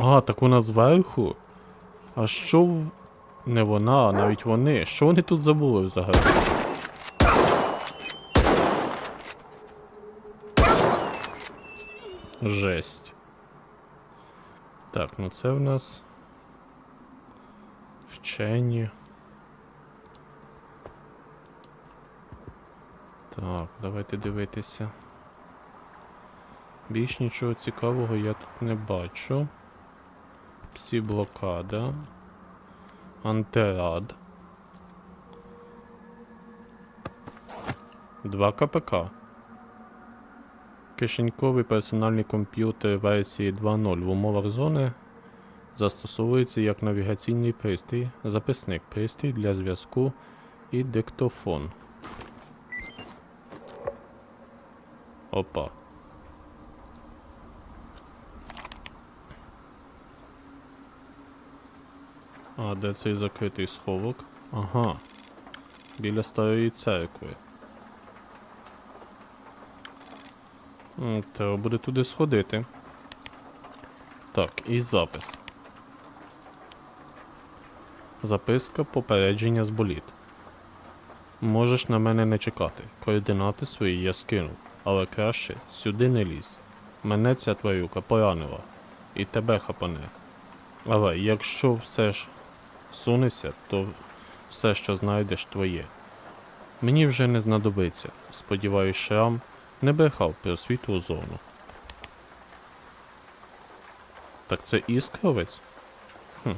А, так вона зверху. А що. Не вона, а навіть вони. Що вони тут забули взагалі? Жесть. Так, ну це в нас. Вчені. Так, давайте дивитися. Більш нічого цікавого я тут не бачу. Псі блокада. Антирад. 2 КПК. Кишеньковий персональний комп'ютер версії 2.0 в умовах зони застосовується як навігаційний пристрій, записник пристрій для зв'язку і диктофон. Опа. А, де цей закритий сховок? Ага. Біля старої церкви. Треба буде туди сходити. Так, і запис. Записка попередження з боліт. Можеш на мене не чекати. Координати свої я скинув, але краще сюди не лізь. Мене ця тварюка поранила. І тебе хапане. Але якщо все ж сунешся, то все, що знайдеш, твоє. Мені вже не знадобиться. Сподіваюсь, шрам не брехав про світлу зону. Так це іскровець? Хм.